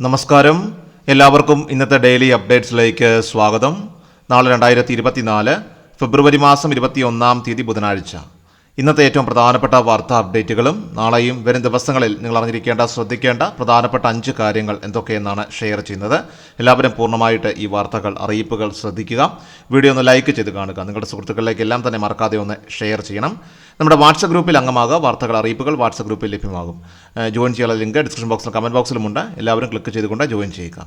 നമസ്കാരം. എല്ലാവർക്കും ഇന്നത്തെ ഡെയിലി അപ്ഡേറ്റ്സിലേക്ക് സ്വാഗതം. നാളെ രണ്ടായിരത്തി ഇരുപത്തിനാല് ഫെബ്രുവരി മാസം ഇരുപത്തി ഒന്നാം തീയതി ബുധനാഴ്ച. ഇന്നത്തെ ഏറ്റവും പ്രധാനപ്പെട്ട വാർത്താ അപ്ഡേറ്റുകളും നാളെയും വരും ദിവസങ്ങളിൽ നിങ്ങൾ അറിഞ്ഞിരിക്കേണ്ട ശ്രദ്ധിക്കേണ്ട പ്രധാനപ്പെട്ട അഞ്ച് കാര്യങ്ങൾ എന്തൊക്കെയെന്നാണ് ഷെയർ ചെയ്യുന്നത്. എല്ലാവരും പൂർണമായിട്ട് ഈ വാർത്തകൾ അറിയിപ്പുകൾ ശ്രദ്ധിക്കുക. വീഡിയോ ഒന്ന് ലൈക്ക് ചെയ്ത് കാണുക. നിങ്ങളുടെ സുഹൃത്തുക്കളിലേക്ക് എല്ലാം തന്നെ മറക്കാതെ ഒന്ന് ഷെയർ ചെയ്യണം. നമ്മുടെ വാട്സപ്പ് ഗ്രൂപ്പിൽ അംഗമാകുക വാർത്തകൾ അറിയിപ്പുകൾ വാട്സപ്പ് ഗ്രൂപ്പിൽ ലഭ്യമാകും. ജോയിൻ ചെയ്യാനുള്ള ലിങ്ക് ഡിസ്ക്രിപ്ഷൻ ബോക്സിലും കമന്റ് ബോക്സിലുമുണ്ട് എല്ലാവരും ക്ലിക്ക് ചെയ്തുകൊണ്ട് ജോയിൻ ചെയ്യുക.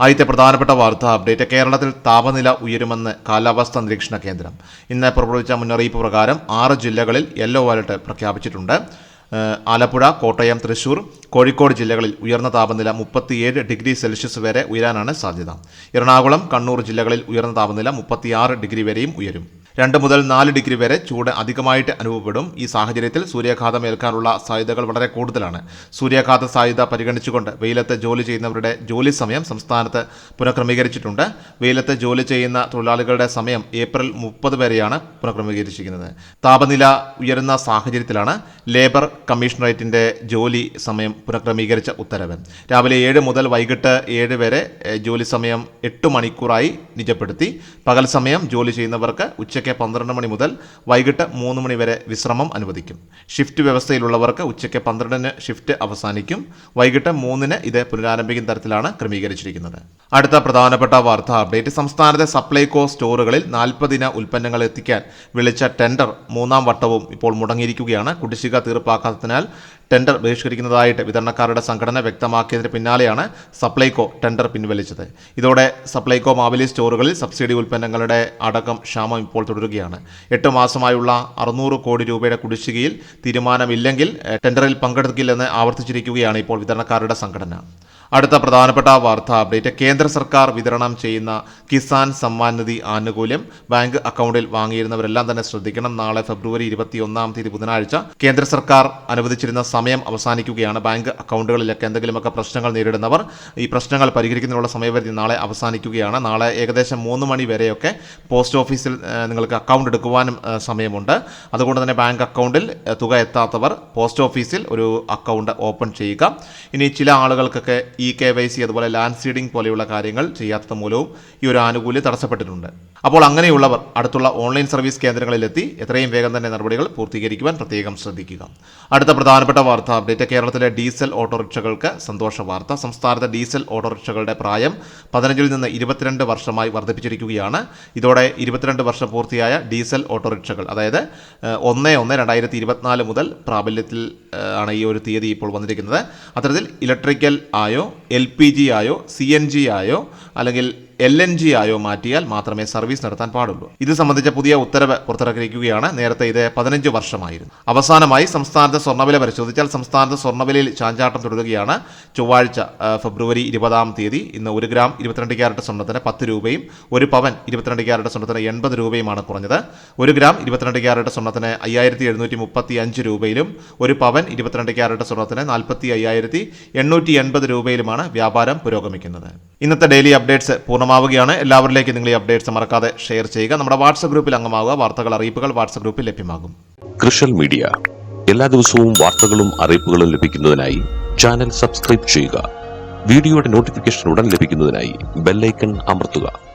ആദ്യത്തെ പ്രധാനപ്പെട്ട വാർത്താ അപ്ഡേറ്റ് കേരളത്തിൽ താപനില ഉയരുമെന്ന് കാലാവസ്ഥാ നിരീക്ഷണ കേന്ദ്രം. ഇന്ന് പുറപ്പെടുവിച്ച മുന്നറിയിപ്പ് പ്രകാരം ആറ് ജില്ലകളിൽ യെല്ലോ അലർട്ട് പ്രഖ്യാപിച്ചിട്ടുണ്ട്. ആലപ്പുഴ കോട്ടയം തൃശൂർ കോഴിക്കോട് ജില്ലകളിൽ ഉയർന്ന താപനില മുപ്പത്തിയേഴ് ഡിഗ്രി സെൽഷ്യസ് വരെ ഉയരാനാണ് സാധ്യത. എറണാകുളം കണ്ണൂർ ജില്ലകളിൽ ഉയർന്ന താപനില മുപ്പത്തിയാറ് ഡിഗ്രി വരെയും ഉയരും. രണ്ട് മുതൽ നാല് ഡിഗ്രി വരെ ചൂട് അധികമായിട്ട് അനുഭവപ്പെടും. ഈ സാഹചര്യത്തിൽ സൂര്യാഘാതം ഏൽക്കാനുള്ള സാധ്യതകൾ വളരെ കൂടുതലാണ്. സൂര്യാഘാത സാധ്യത പരിഗണിച്ചുകൊണ്ട് വെയിലത്ത് ജോലി ചെയ്യുന്നവരുടെ ജോലി സമയം സംസ്ഥാനത്ത് പുനഃക്രമീകരിച്ചിട്ടുണ്ട്. വെയിലത്ത് ജോലി ചെയ്യുന്ന തൊഴിലാളികളുടെ സമയം ഏപ്രിൽ മുപ്പത് വരെയാണ് പുനഃക്രമീകരിച്ചിരിക്കുന്നത്. താപനില ഉയരുന്ന സാഹചര്യത്തിലാണ് ലേബർ കമ്മീഷണറേറ്റിന്റെ ജോലി സമയം പുനഃക്രമീകരിച്ച ഉത്തരവ്. രാവിലെ ഏഴ് മുതൽ വൈകിട്ട് ഏഴ് വരെ ജോലി സമയം എട്ട് മണിക്കൂറായി നിജപ്പെടുത്തി. പകൽ സമയം ജോലി ചെയ്യുന്നവർക്ക് ഉച്ചയ്ക്ക് പന്ത്രണ്ട് മണി മുതൽ വൈകിട്ട് മൂന്ന് മണി വരെ വിശ്രമം അനുവദിക്കും. ഷിഫ്റ്റ് വ്യവസ്ഥയിലുള്ളവർക്ക് ഉച്ചയ്ക്ക് പന്ത്രണ്ടിന് ഷിഫ്റ്റ് അവസാനിക്കും. വൈകിട്ട് മൂന്നിന് ഇത് പുനരാരംഭിക്കുന്ന തരത്തിലാണ് ക്രമീകരിച്ചിരിക്കുന്നത്. അടുത്ത പ്രധാനപ്പെട്ട വാർത്താ അപ്ഡേറ്റ്. സംസ്ഥാനത്തെ സപ്ലൈകോ സ്റ്റോറുകളിൽ നാൽപ്പതിന ഉൽപ്പന്നങ്ങൾ എത്തിക്കാൻ വിളിച്ച ടെൻഡർ മൂന്നാം വട്ടവും ഇപ്പോൾ മുടങ്ങിയിരിക്കുകയാണ്. കുടിശ്ശിക തീർപ്പാക്കാത്തതിനാൽ ടെൻഡർ ബഹിഷ്കരിക്കുന്നതായിട്ട് വിതരണക്കാരുടെ സംഘടന വ്യക്തമാക്കിയതിന് പിന്നാലെയാണ് സപ്ലൈകോ ടെൻഡർ പിൻവലിച്ചത്. ഇതോടെ സപ്ലൈകോ മാവലി സ്റ്റോറുകളിൽ സബ്സിഡി ഉൽപ്പന്നങ്ങളുടെ അടക്കം ക്ഷാമം ഇപ്പോൾ തുടരുകയാണ്. എട്ട് മാസമായുള്ള അറുന്നൂറ് കോടി രൂപയുടെ കുടിശ്ശികയിൽ തീരുമാനമില്ലെങ്കിൽ ടെൻഡറിൽ പങ്കെടുക്കില്ലെന്ന് ആവർത്തിച്ചിരിക്കുകയാണ് ഇപ്പോൾ വിതരണക്കാരുടെ സംഘടന. അടുത്ത പ്രധാനപ്പെട്ട വാർത്താ അപ്ഡേറ്റ്. കേന്ദ്ര സർക്കാർ വിതരണം ചെയ്യുന്ന കിസാൻ സമ്മാൻ നിധി ആനുകൂല്യം ബാങ്ക് അക്കൗണ്ടിൽ വാങ്ങിയിരുന്നവരെല്ലാം തന്നെ ശ്രദ്ധിക്കണം. നാളെ ഫെബ്രുവരി ഇരുപത്തിയൊന്നാം തീയതി ബുധനാഴ്ച കേന്ദ്ര സർക്കാർ അനുവദിച്ചിരുന്ന സമയം അവസാനിക്കുകയാണ്. ബാങ്ക് അക്കൗണ്ടുകളിലൊക്കെ എന്തെങ്കിലുമൊക്കെ പ്രശ്നങ്ങൾ നേരിടുന്നവർ ഈ പ്രശ്നങ്ങൾ പരിഹരിക്കുന്നതിനുള്ള സമയപരിധി നാളെ അവസാനിക്കുകയാണ്. നാളെ ഏകദേശം മൂന്ന് മണി വരെയൊക്കെ പോസ്റ്റ് ഓഫീസിൽ നിങ്ങൾക്ക് അക്കൗണ്ട് എടുക്കുവാനും സമയമുണ്ട്. അതുകൊണ്ട് തന്നെ ബാങ്ക് അക്കൗണ്ടിൽ തുക എത്താത്തവർ പോസ്റ്റ് ഓഫീസിൽ ഒരു അക്കൗണ്ട് ഓപ്പൺ ചെയ്യുക. ഇനി ചില ആളുകൾക്കൊക്കെ ഇ കെ വൈ സി അതുപോലെ ലാൻഡ് സീഡിംഗ് പോലെയുള്ള കാര്യങ്ങൾ ചെയ്യാത്തത് മൂലവും ഈ ഒരു ആനുകൂല്യം തടസ്സപ്പെട്ടിട്ടുണ്ട്. അപ്പോൾ അങ്ങനെയുള്ളവർ അടുത്തുള്ള ഓൺലൈൻ സർവീസ് കേന്ദ്രങ്ങളിലെത്തി എത്രയും വേഗം തന്നെ നടപടികൾ പൂർത്തീകരിക്കുവാൻ പ്രത്യേകം ശ്രദ്ധിക്കുക. അടുത്ത പ്രധാനപ്പെട്ട വാർത്ത അപ്ഡേറ്റ്. കേരളത്തിലെ ഡീസൽ ഓട്ടോറിക്ഷകൾക്ക് സന്തോഷ വാർത്ത. സംസ്ഥാനത്തെ ഡീസൽ ഓട്ടോറിക്ഷകളുടെ പ്രായം പതിനഞ്ചിൽ നിന്ന് ഇരുപത്തിരണ്ട് വർഷമായി വർദ്ധിപ്പിച്ചിരിക്കുകയാണ്. ഇതോടെ ഇരുപത്തിരണ്ട് വർഷം പൂർത്തിയായ ഡീസൽ ഓട്ടോറിക്ഷകൾ അതായത് ഒന്ന് ഒന്ന് രണ്ടായിരത്തി ഇരുപത്തിനാല് മുതൽ പ്രാബല്യത്തിൽ ആണ് ഈ ഒരു തീയതി ഇപ്പോൾ വന്നിരിക്കുന്നത്. അത്തരത്തിൽ ഇലക്ട്രിക്കൽ ആയോ എൽ പി ജി ആയോ സി എൻ ജി ആയോ അല്ലെങ്കിൽ എൽ എൻ ജി ആയോ മാറ്റിയാൽ മാത്രമേ സർവീസ് നടത്താൻ പാടുള്ളൂ. ഇത് സംബന്ധിച്ച പുതിയ ഉത്തരവ് പുറത്തിറക്കിയിരിക്കുകയാണ്. നേരത്തെ ഇത് പതിനഞ്ച് വർഷമായിരുന്നു. അവസാനമായി സംസ്ഥാനത്തെ സ്വർണവില പരിശോധിച്ചാൽ സംസ്ഥാനത്ത് സ്വർണവിലയിൽ ചാഞ്ചാട്ടം തുടരുകയാണ്. ചൊവ്വാഴ്ച ഫെബ്രുവരി ഇരുപതാം തീയതി ഇന്ന് ഒരു ഗ്രാം ഇരുപത്തിരണ്ട് ക്യാരറ്റ് സ്വർണത്തിന് പത്ത് രൂപയും ഒരു പവൻ ഇരുപത്തിരണ്ട് ക്യാരറ്റ് സ്വർണത്തിന് എൺപത് രൂപയുമാണ് കുറഞ്ഞത്. ഒരു ഗ്രാം ഇരുപത്തിരണ്ട് ക്യാരറ്റ് സ്വർണത്തിന് അയ്യായിരത്തി എഴുന്നൂറ്റി മുപ്പത്തി അഞ്ച് രൂപയിലും ഒരു പവൻ ഇരുപത്തിരണ്ട് ക്യാരറ്റ് സ്വർണത്തിന് നാൽപ്പത്തി അയ്യായിരത്തി എണ്ണൂറ്റി എൺപത് രൂപയിലുമാണ് വ്യാപാരം പുരോഗമിക്കുന്നത്. ഇന്നത്തെ ഡെയിലി അപ്ഡേറ്റ്സ് പൂർണമാവുകയാണ്. എല്ലാവരിലേക്കും നിങ്ങൾ ഈ അപ്ഡേറ്റ്സ് മറക്കാതെ ഷെയർ ചെയ്യുക. നമ്മുടെ വാട്സപ്പ് ഗ്രൂപ്പിൽ അംഗമാവുക. വാർത്തകൾ അറിയിപ്പുകൾ വാട്സപ്പ് ഗ്രൂപ്പിൽ ലഭ്യമാകും. കൃഷൽ മീഡിയ. എല്ലാ ദിവസവും വാർത്തകളും അറിയിപ്പുകളും ലഭിക്കുന്നതിനായി ചാനൽ സബ്സ്ക്രൈബ് ചെയ്യുക. വീഡിയോയുടെ നോട്ടിഫിക്കേഷൻ ഉടൻ ലഭിക്കുന്നതിനായി ബെല്ലൈക്കൺ അമർത്തുക.